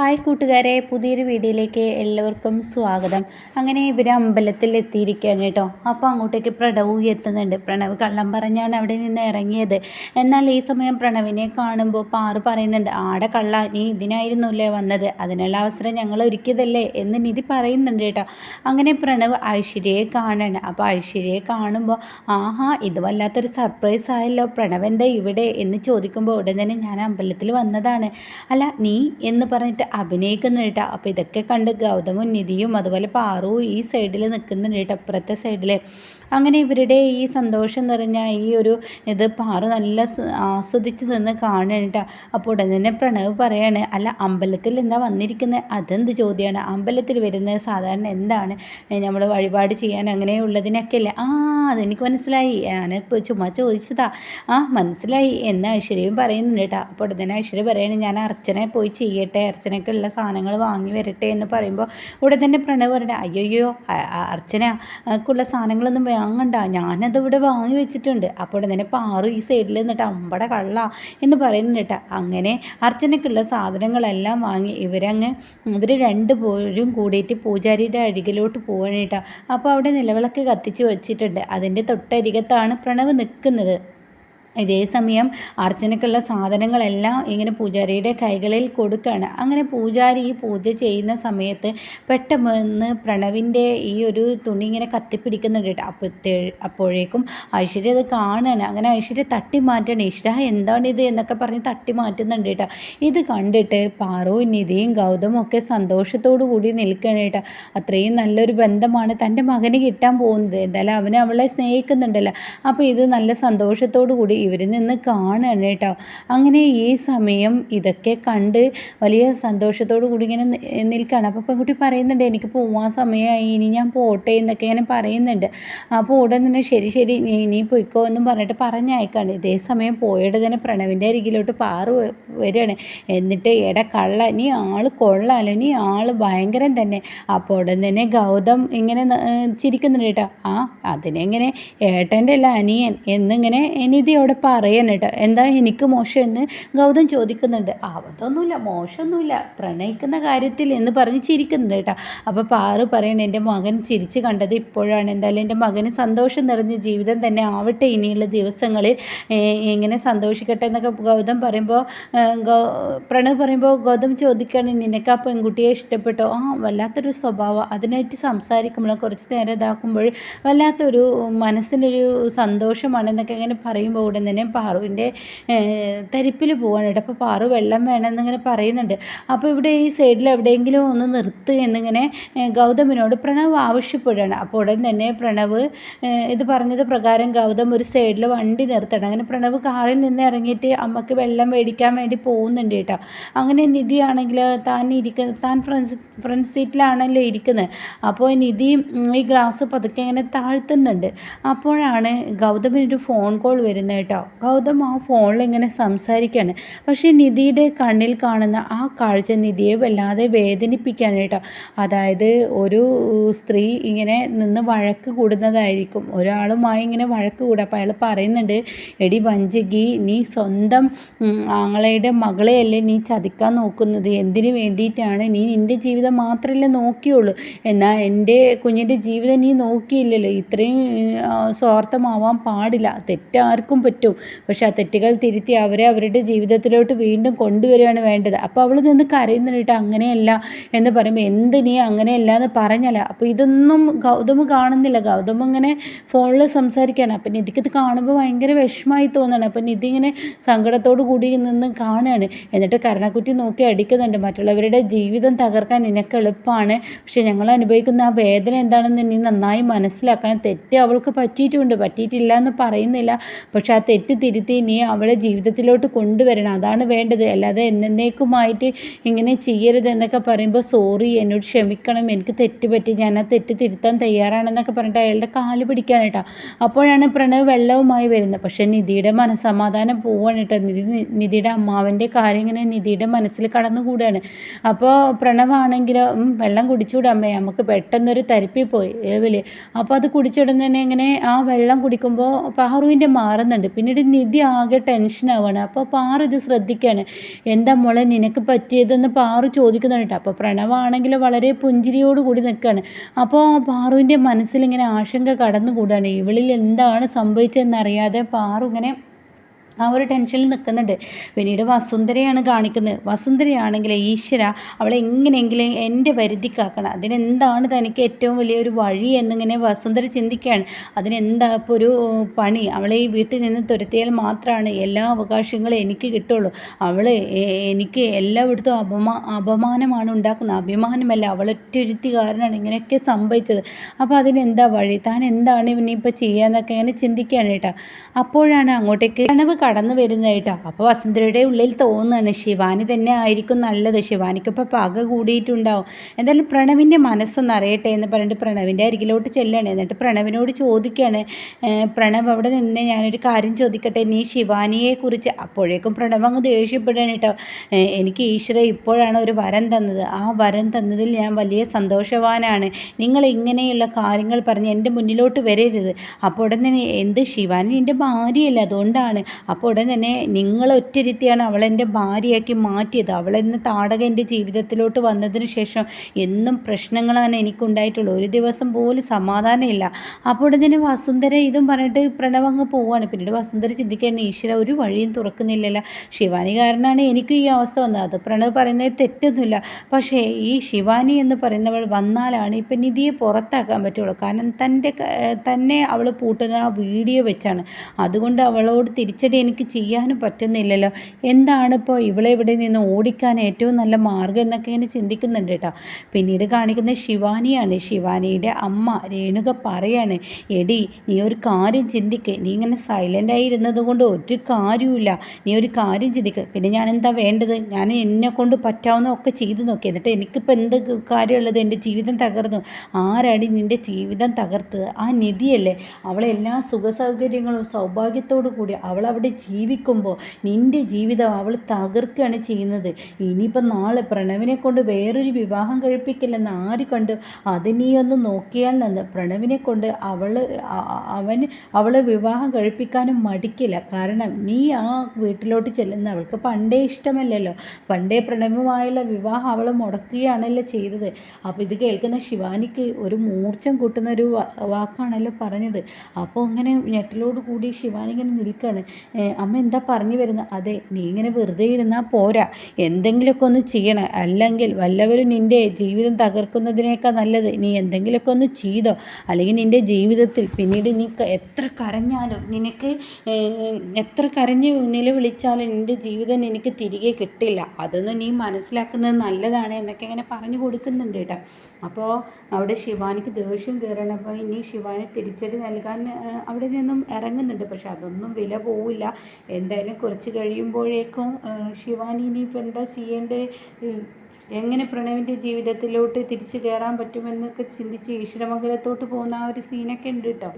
Hi കൂട്ടുകാരെ പുതിയൊരു വീഡിയോയിലേക്ക് എല്ലാവർക്കും സ്വാഗതം. അങ്ങനെ ഇവർ അമ്പലത്തിൽ എത്തിയിരിക്കുകയാണ് കേട്ടോ. അപ്പോൾ അങ്ങോട്ടേക്ക് പ്രണവ് എത്തുന്നുണ്ട്. പ്രണവ് കള്ളം പറഞ്ഞാണ് അവിടെ നിന്ന് ഇറങ്ങിയത്. എന്നാൽ ഈ സമയം പ്രണവിനെ കാണുമ്പോൾ പാറു പറയുന്നുണ്ട് ആടെ കള്ള നീ ഇതിനായിരുന്നല്ലേ വന്നത്? അതിനുള്ള അവസരം ഞങ്ങൾ ഒരുക്കിയതല്ലേ? എന്ന് നിധി പറയുന്നുണ്ട് കേട്ടോ. അങ്ങനെ പ്രണവ് ഐശ്വര്യയെ കാണണം. അപ്പോൾ ഐശ്വര്യയെ കാണുമ്പോൾ ആഹാ ഇത് വല്ലാത്തൊരു സർപ്രൈസ് ആയല്ലോ. പ്രണവ് എന്താ ഇവിടെ? എന്ന് ചോദിക്കുമ്പോൾ ഉടൻ തന്നെ ഞാൻ അമ്പലത്തിൽ വന്നതാണ്. അല്ല നീ? എന്ന് പറഞ്ഞിട്ട് അഭിനയിക്കുന്നുണ്ട് കേട്ടോ. അപ്പോൾ ഇതൊക്കെ കണ്ട് ഗൗതമും നിധിയും അതുപോലെ പാറു ഈ സൈഡിൽ നിൽക്കുന്നുണ്ട് കേട്ടോ അപ്പുറത്തെ സൈഡിൽ അങ്ങനെ ഇവരുടെ ഈ സന്തോഷം നിറഞ്ഞ ഈ ഒരു ഇത് പാറു നല്ല ആസ്വദിച്ച് നിന്ന് കാണുന്നുണ്ട് അപ്പോൾ ഉടൻ തന്നെ പ്രണവ് പറയാണ് അല്ല അമ്പലത്തിൽ എന്താ വന്നിരിക്കുന്നത് അതെന്ത് ചോദ്യമാണ് അമ്പലത്തിൽ വരുന്നത് സാധാരണ എന്താണ്? നമ്മൾ വഴിപാട് ചെയ്യാൻ അങ്ങനെയുള്ളതിനൊക്കെ അല്ലേ? ആ അതെനിക്ക് മനസ്സിലായി. ഞാനിപ്പോൾ ചുമ്മാ ചോദിച്ചതാ. ആ മനസ്സിലായി. എന്ന് ഐശ്വര്യയും പറയുന്നുണ്ട് കേട്ടോ. അപ്പോൾ ഉടൻ തന്നെ ഐശ്വര്യ പറയാണ് ഞാൻ അർച്ചനെ പോയി ചെയ്യട്ടെ. അർച്ചനയ്ക്കുള്ള സാധനങ്ങൾ വാങ്ങി വരട്ടെ എന്ന് പറയുമ്പോൾ ഇവിടെ തന്നെ പ്രണവ് പറയണേ അയ്യോയ്യോ അർച്ചനക്കുള്ള സാധനങ്ങളൊന്നും വാങ്ങണ്ട. ഞാനത് ഇവിടെ വാങ്ങി വെച്ചിട്ടുണ്ട്. അപ്പോൾ ഇവിടെ തന്നെ പാറു ഈ സൈഡിൽ നിന്നിട്ട് അമ്പട കള്ള എന്ന് പറയുന്നുണ്ട് അങ്ങനെ അർച്ചനയ്ക്കുള്ള സാധനങ്ങളെല്ലാം വാങ്ങി ഇവരങ്ങ് ഇവർ രണ്ട് പേരും കൂടിയിട്ട് പൂജാരിയുടെ അരികിലോട്ട് പോവാനായിട്ടാണ് അപ്പോൾ അവിടെ നിലവിളക്ക് കത്തിച്ച് വെച്ചിട്ടുണ്ട്. അതിന്റെ തൊട്ടരികത്താണ് പ്രണവ് നിൽക്കുന്നത് ഇതേ സമയം അർച്ചനക്കുള്ള സാധനങ്ങളെല്ലാം ഇങ്ങനെ പൂജാരിയുടെ കൈകളിൽ കൊടുക്കുകയാണ് അങ്ങനെ പൂജാരി ഈ പൂജ ചെയ്യുന്ന സമയത്ത് പെട്ടെന്ന് പ്രണവിന്റെ ഈ ഒരു തുണി ഇങ്ങനെ കത്തിപ്പിടിക്കുന്നുണ്ട് കേട്ടോ. അപ്പോഴത്തേ അപ്പോഴേക്കും ഐശ്വര്യ അത് കാണുകയാണ് അങ്ങനെ ഐശ്വര്യ തട്ടി മാറ്റണം എന്താണ് ഇത് എന്നൊക്കെ പറഞ്ഞ് തട്ടി മാറ്റുന്നുണ്ട് കേട്ടോ. ഇത് കണ്ടിട്ട് പാറവും നിധിയും ഗൗതമും ഒക്കെ സന്തോഷത്തോടു കൂടി നിൽക്കുകയാണ് കേട്ടോ. അത്രയും നല്ലൊരു ബന്ധമാണ് തന്റെ മകന് കിട്ടാൻ പോകുന്നത്. എന്തായാലും അവനെ അവളെ സ്നേഹിക്കുന്നുണ്ടല്ലോ. അപ്പോൾ ഇത് നല്ല സന്തോഷത്തോടു കൂടി ഇവരിൽ നിന്ന് കാണുകയാണ് കേട്ടോ. അങ്ങനെ ഈ സമയം ഇതൊക്കെ കണ്ട് വലിയ സന്തോഷത്തോടു കൂടി ഇങ്ങനെ നിൽക്കുകയാണ് അപ്പോൾ പെൺകുട്ടി പറയുന്നുണ്ട് എനിക്ക് പോവാൻ സമയമായി ഇനി ഞാൻ പോട്ടെ എന്നൊക്കെ ഇങ്ങനെ പറയുന്നുണ്ട്. അപ്പോൾ ഉടൻ തന്നെ ശരി ശരി നീ നീ പോയിക്കോ എന്നും പറഞ്ഞിട്ട് പറഞ്ഞയക്കാണ്. ഇതേ സമയം പോയിട്ട് തന്നെ പ്രണവിന്റെ അരികിലോട്ട് പാറു വരികയാണ്. എന്നിട്ട് എട കള്ള നീ ആൾ കൊള്ളാലോ നീ ആൾ ഭയങ്കരം തന്നെ. അപ്പോൾ ഉടൻ തന്നെ ഗൗതം ഇങ്ങനെ ചിരിക്കുന്നുണ്ട് കേട്ടോ. ആ അതിനെങ്ങനെ ഏട്ടന്റെ അല്ല അനിയൻ എന്നിങ്ങനെ നിധിയോട് അവിടെ പറയണം കേട്ടോ എന്താ എനിക്ക് മോശം എന്ന് ഗൗതം ചോദിക്കുന്നുണ്ട്. അതൊന്നുമില്ല മോശമൊന്നുമില്ല. പ്രണയിക്കുന്ന കാര്യത്തിൽ എന്ന് പറഞ്ഞ് ചിരിക്കുന്നുണ്ട് കേട്ടോ. അപ്പോൾ പാറു പറയണ എന്റെ മകൻ ചിരിച്ച് കണ്ടത് ഇപ്പോഴാണ്. എന്തായാലും എന്റെ മകന് സന്തോഷം നിറഞ്ഞ ജീവിതം തന്നെ ആവട്ടെ ഇനിയുള്ള ദിവസങ്ങളിൽ. ഇങ്ങനെ സന്തോഷിക്കട്ടെ എന്നൊക്കെ ഗൗതം പറയുമ്പോൾ പ്രണവ് പറയുമ്പോൾ ഗൗതം ചോദിക്കുകയാണ് നിനക്ക് ആ പെൺകുട്ടിയെ ഇഷ്ടപ്പെട്ടോ? ആ വല്ലാത്തൊരു സ്വഭാവം. അതിനായിട്ട് സംസാരിക്കുമ്പോൾ കുറച്ച് നേരം ഇതാക്കുമ്പോൾ വല്ലാത്തൊരു മനസ്സിനൊരു സന്തോഷമാണെന്നൊക്കെ ഇങ്ങനെ പറയുമ്പോൾ ഉടൻ തന്നെ പാറുവിന്റെ തരിപ്പിൽ പോവാനായിട്ട് അപ്പോൾ പാറു വെള്ളം വേണമെന്നിങ്ങനെ പറയുന്നുണ്ട്. അപ്പോൾ ഇവിടെ ഈ സൈഡിൽ എവിടെയെങ്കിലും ഒന്ന് നിർത്ത് എന്നിങ്ങനെ ഗൗതമിനോട് പ്രണവ് ആവശ്യപ്പെടുകയാണ്. അപ്പോൾ ഉടൻ തന്നെ പ്രണവ് ഇത് പറഞ്ഞത് പ്രകാരം ഗൗതം ഒരു സൈഡിൽ വണ്ടി നിർത്തണം. അങ്ങനെ പ്രണവ് കാറിൽ നിന്ന് ഇറങ്ങിയിട്ട് അമ്മയ്ക്ക് വെള്ളം മേടിക്കാൻ വേണ്ടി പോകുന്നുണ്ട് കേട്ടോ. അങ്ങനെ നിധി ആണെങ്കിൽ താൻ ഇരിക്കുന്ന താൻ ഫ്രണ്ട് ഫ്രണ്ട് സീറ്റിലാണല്ലോ ഇരിക്കുന്നത്. അപ്പോൾ നിധി ഈ ഗ്ലാസ് പതുക്കെ ഇങ്ങനെ താഴ്ത്തുന്നുണ്ട്. അപ്പോഴാണ് ഗൗതമിനൊരു ഫോൺ കോൾ വരുന്നത് കേട്ടോ. ഗൗതം ആ ഫോണിൽ ഇങ്ങനെ സംസാരിക്കുകയാണ് പക്ഷേ നിധിയുടെ കണ്ണിൽ കാണുന്ന ആ കാഴ്ച നിധിയെ വല്ലാതെ വേദനിപ്പിക്കുകയാണ് കേട്ടോ. അതായത് ഒരു സ്ത്രീ ഇങ്ങനെ നിന്ന് വഴക്ക് കൂടുന്നതായിരിക്കും. ഒരാളുമായി ഇങ്ങനെ വഴക്ക് കൂടുക അപ്പോൾ അയാൾ പറയുന്നുണ്ട് എടി വഞ്ചകി നീ സ്വന്തം ആങ്ങളയുടെ മകളെയല്ലേ നീ ചതിക്കാൻ നോക്കുന്നത്? എന്തിനു വേണ്ടിയിട്ടാണ് നീ നിന്റെ ജീവിതം മാത്രമല്ലേ നോക്കിയുള്ളൂ? എന്നാൽ എന്റെ കുഞ്ഞിന്റെ ജീവിതം നീ നോക്കിയില്ലല്ലോ. ഇത്രയും സ്വാർത്ഥമാവാൻ പാടില്ല. തെറ്റാർക്കും പറ്റും പക്ഷെ ആ തെറ്റുകൾ തിരുത്തി അവരെ അവരുടെ ജീവിതത്തിലോട്ട് വീണ്ടും കൊണ്ടുവരികയാണ് വേണ്ടത്. അപ്പോൾ അവൾ നിന്ന് കരയുന്നുണ്ട് അങ്ങനെയല്ല എന്ന് പറയുമ്പോൾ എന്ത് നീ അങ്ങനെയല്ല എന്ന് പറഞ്ഞല്ല. അപ്പോൾ ഇതൊന്നും ഗൗതമ് കാണുന്നില്ല. ഗൗതം ഇങ്ങനെ ഫോണിൽ സംസാരിക്കുകയാണ്. അപ്പം നിധിക്കത് കാണുമ്പോൾ ഭയങ്കര വിഷമമായി തോന്നുകയാണ്. അപ്പം നിധി ഇങ്ങനെ സങ്കടത്തോടു കൂടി നിന്ന് കാണുകയാണ്. എന്നിട്ട് കരണക്കുറ്റി നോക്കി അടിക്കുന്നുണ്ട്. മറ്റുള്ളവരുടെ ജീവിതം തകർക്കാൻ നിനക്ക് എളുപ്പമാണ്. പക്ഷെ ഞങ്ങൾ അനുഭവിക്കുന്ന ആ വേദന എന്താണെന്ന് നീ നന്നായി മനസ്സിലാക്കണം. തെറ്റ് അവൾക്ക് പറ്റിയിട്ടുണ്ട്. പറ്റിയിട്ടില്ല എന്ന് പറയുന്നില്ല. പക്ഷെ ആ തെറ്റ് തിരുത്തി നീ അവളെ ജീവിതത്തിലോട്ട് കൊണ്ടുവരണം. അതാണ് വേണ്ടത്. അല്ലാതെ എന്നേക്കുമായിട്ട് ഇങ്ങനെ ചെയ്യരുത് എന്നൊക്കെ പറയുമ്പോൾ സോറി എന്നോട് ക്ഷമിക്കണം. എനിക്ക് തെറ്റ് പറ്റി ഞാൻ ആ തെറ്റ് തിരുത്താൻ തയ്യാറാണെന്നൊക്കെ പറഞ്ഞിട്ട് അയാളുടെ കാൽ പിടിക്കാൻ കേട്ടോ. അപ്പോഴാണ് പ്രണവ് വെള്ളവുമായി വരുന്നത്. പക്ഷേ നിധിയുടെ മനസ്സമാധാനം പോവാണ് കേട്ടോ. നിധി നിധിയുടെ അമ്മാവന്റെ കാര്യം ഇങ്ങനെ നിധിയുടെ മനസ്സിൽ കടന്നുകൂടാണ്. അപ്പോൾ പ്രണവാണെങ്കിൽ വെള്ളം കുടിച്ചുകൂടെ അമ്മേ. നമുക്ക് പെട്ടെന്നൊരു തരിപ്പി പോയി. ഏവൽ അപ്പോൾ അത് കുടിച്ചിടുന്നതന്നെ ഇങ്ങനെ ആ വെള്ളം കുടിക്കുമ്പോൾ പാറുവിന്റെ മാറുന്നുണ്ട്. പിന്നീട് നിധി ആകെ ടെൻഷനാവാണ് അപ്പോൾ പാറു ഇത് ശ്രദ്ധിക്കുകയാണ് എന്താ മോളെ നിനക്ക് പറ്റിയതെന്ന് പാറു ചോദിക്കുന്നുണ്ട് അപ്പോൾ പ്രണവാണെങ്കിൽ വളരെ പുഞ്ചിരിയോട് കൂടി നിൽക്കുകയാണ് അപ്പോൾ പാറുവിന്റെ മനസ്സിലിങ്ങനെ ആശങ്ക കടന്നുകൂടാണ്. ഇവളിൽ എന്താണ് സംഭവിച്ചതെന്നറിയാതെ പാറു ഇങ്ങനെ ആ ഒരു ടെൻഷനിൽ നിൽക്കുന്നുണ്ട്. പിന്നീട് വസുന്ധരയാണ് കാണിക്കുന്നത്. വസുന്ധരയാണെങ്കിൽ ഈശ്വര അവളെ എങ്ങനെയെങ്കിലും എന്റെ പരിധിക്കാക്കണം. അതിനെന്താണ് തനിക്ക് ഏറ്റവും വലിയൊരു വഴി എന്നിങ്ങനെ വസുന്ധര ചിന്തിക്കുകയാണ്. അതിനെന്താ ഇപ്പോൾ ഒരു പണി? അവളെ ഈ വീട്ടിൽ നിന്ന് തുരത്തിയാൽ മാത്രമാണ് എല്ലാ അവകാശങ്ങളും എനിക്ക് കിട്ടുള്ളൂ. അവൾ എനിക്ക് എല്ലായിടത്തും അപമാ അപമാനമാണ് ഉണ്ടാക്കുന്നത്. അഭിമാനമല്ല. അവളൊറ്റൊരുത്തി കാരണമാണ് ഇങ്ങനെയൊക്കെ സംഭവിച്ചത്. അപ്പോൾ അതിനെന്താ വഴി? താൻ എന്താണ് ഇനിയിപ്പോൾ ചെയ്യാന്നൊക്കെ ഇങ്ങനെ ചിന്തിക്കുകയാണ് കേട്ടോ. അപ്പോഴാണ് അങ്ങോട്ടേക്ക്. കണവ് കടന്നു വരുന്നതായിട്ടോ അപ്പോൾ വസുന്ധരയുടെ ഉള്ളിൽ തോന്നുകയാണ് ശിവാനി തന്നെ ആയിരിക്കും നല്ലത്. ശിവാനിക്കിപ്പോൾ പക കൂടിയിട്ടുണ്ടാവും. എന്തായാലും പ്രണവിന്റെ മനസ്സൊന്ന് അറിയട്ടെ എന്ന് പറഞ്ഞിട്ട് പ്രണവിന്റെ അരികിലോട്ട് ചെല്ലുകയാണ്. എന്നിട്ട് പ്രണവിനോട് ചോദിക്കുകയാണ് പ്രണവ് അവിടെ നിന്ന് ഞാനൊരു കാര്യം ചോദിക്കട്ടെ? നീ ശിവാനിയെ കുറിച്ച് അപ്പോഴേക്കും പ്രണവ് അങ്ങ് ദേഷ്യപ്പെടുകയാണ് കേട്ടോ. എനിക്ക് ഈശ്വര ഇപ്പോഴാണ് ഒരു വരം തന്നത്. ആ വരം തന്നതിൽ ഞാൻ വലിയ സന്തോഷവാനാണ്. നിങ്ങൾ ഇങ്ങനെയുള്ള കാര്യങ്ങൾ പറഞ്ഞ് എന്റെ മുന്നിലോട്ട് വരരുത്. അപ്പോൾ ഉടനെ എന്ത്? ശിവാനി എന്റെ ഭാര്യയല്ല. അതുകൊണ്ടാണ് അപ്പോൾ ഉടൻ തന്നെ നിങ്ങൾ ഒറ്റരുത്തിയാണ് അവളെന്റെ ഭാര്യയാക്കി മാറ്റിയത്. അവളെന്ന് താടക എന്റെ ജീവിതത്തിലോട്ട് വന്നതിന് ശേഷം എന്നും പ്രശ്നങ്ങളാണ് എനിക്കുണ്ടായിട്ടുള്ളത്. ഒരു ദിവസം പോലും സമാധാനമില്ല. അപ്പോൾ ഉടൻ തന്നെ വസുന്ധര ഇതും പറഞ്ഞിട്ട് പ്രണവ് അങ്ങ് പോവുകയാണ് പിന്നീട് വസുന്ധര ചിന്തിക്കാൻ ഈശ്വര ഒരു വഴിയും തുറക്കുന്നില്ലല്ലോ. ശിവാനി കാരണമാണ് എനിക്ക് ഈ അവസ്ഥ വന്നത്. അത് പ്രണവ് പറയുന്നത് തെറ്റൊന്നുമില്ല. പക്ഷേ ഈ ശിവാനി എന്ന് പറയുന്നവൾ വന്നാലാണ് ഇപ്പം നിധിയെ പുറത്താക്കാൻ പറ്റുള്ളൂ. കാരണം തന്റെ തന്നെ അവൾ പൂട്ടുന്ന ആ വീഡിയോ വെച്ചാണ്. അതുകൊണ്ട് അവളോട് തിരിച്ചടി എനിക്ക് ചെയ്യാനും പറ്റുന്നില്ലല്ലോ. എന്താണ് ഇപ്പോൾ ഇവളെ ഇവിടെ നിന്ന് ഓടിക്കാൻ ഏറ്റവും നല്ല മാർഗം എന്നൊക്കെ ഇങ്ങനെ ചിന്തിക്കുന്നുണ്ട് കേട്ടോ. പിന്നീട് കാണിക്കുന്നത് ശിവാനിയാണ്. ശിവാനിയുടെ അമ്മ രേണുക പറയാണ് എടി നീ ഒരു കാര്യം ചിന്തിക്ക്. നീ ഇങ്ങനെ സൈലന്റായി ഇരുന്നത് കൊണ്ട് ഒരു കാര്യമില്ല നീ ഒരു കാര്യം ചിന്തിക്കുക പിന്നെ ഞാൻ എന്താ വേണ്ടത്? ഞാൻ എന്നെ കൊണ്ട് പറ്റാവുന്ന ഒക്കെ ചെയ്തു നോക്കി. എന്നിട്ട് എനിക്കിപ്പോൾ എന്ത് കാര്യമുള്ളത് എന്റെ ജീവിതം തകർന്നു? ആരാടി നിന്റെ ജീവിതം തകർത്തത് ആ നിധിയല്ലേ. അവളെ എല്ലാ സുഖ സൗകര്യങ്ങളും സൗഭാഗ്യത്തോടു കൂടി അവൾ അവിടെ ജീവിക്കുമ്പോൾ നിന്റെ ജീവിതം അവൾ തകർക്കുകയാണ് ചെയ്യുന്നത്. ഇനിയിപ്പോൾ നാളെ പ്രണവിനെ കൊണ്ട് വേറൊരു വിവാഹം കഴിപ്പിക്കില്ലെന്ന് ആര് കണ്ടു? അത് നീ ഒന്ന് നോക്കിയാൽ നിന്ന്. പ്രണവിനെ കൊണ്ട് അവൾ അവൻ അവളെ വിവാഹം കഴിപ്പിക്കാനും മടിക്കില്ല. കാരണം നീ ആ വീട്ടിലോട്ട് ചെല്ലുന്ന അവൾക്ക് പണ്ടേ ഇഷ്ടമല്ലല്ലോ. പണ്ടേ പ്രണവുമായുള്ള വിവാഹം അവൾ മുടക്കുകയാണല്ലോ ചെയ്തത്. അപ്പോൾ ഇത് കേൾക്കുന്ന ശിവാനിക്ക് ഒരു മൂർച്ചം കൂട്ടുന്ന ഒരു വാക്കാണല്ലോ പറഞ്ഞത്. അപ്പോൾ അങ്ങനെ ഞെട്ടലോട് കൂടി ശിവാനി ഇങ്ങനെ നിൽക്കുകയാണ് അമ്മ എന്താ പറഞ്ഞു വരുന്നത്? അതെ നീ ഇങ്ങനെ വെറുതെ ഇരുന്നാൽ പോരാ. എന്തെങ്കിലുമൊക്കെ ഒന്ന് ചെയ്യണം. അല്ലെങ്കിൽ വല്ലവരും നിന്റെ ജീവിതം തകർക്കുന്നതിനേക്കാൾ നല്ലത് നീ എന്തെങ്കിലുമൊക്കെ ഒന്ന് ചെയ്തോ. അല്ലെങ്കിൽ നിന്റെ ജീവിതത്തിൽ പിന്നീട് നീ എത്ര കരഞ്ഞാലും നിനക്ക് എത്ര കരഞ്ഞ് നിലവിളിച്ചാലും നിന്റെ ജീവിതം എനിക്ക് തിരികെ കിട്ടില്ല. അതൊന്നും നീ മനസ്സിലാക്കുന്നത് നല്ലതാണ് എന്നൊക്കെ ഇങ്ങനെ പറഞ്ഞു കൊടുക്കുന്നുണ്ട് കേട്ടോ. അപ്പോൾ അവിടെ ശിവാനിക്ക് ദേഷ്യം കയറണം അപ്പോൾ ഇനി ശിവാനി തിരിച്ചടി നൽകാൻ അവിടെ നിന്നും ഇറങ്ങുന്നുണ്ട്. പക്ഷെ അതൊന്നും വില പോവില്ല. എന്തായാലും കുറച്ച് കഴിയുമ്പോഴേക്കും ശിവാനി ഇനിയിപ്പോൾ എന്താ ചെയ്യേണ്ടത് എങ്ങനെ പ്രണവിന്റെ ജീവിതത്തിലോട്ട് തിരിച്ചു കയറാൻ പറ്റുമെന്നൊക്കെ ചിന്തിച്ച് ഈശ്വരമംഗലത്തോട്ട് പോകുന്ന ആ ഒരു സീനൊക്കെ ഉണ്ട് കേട്ടോ.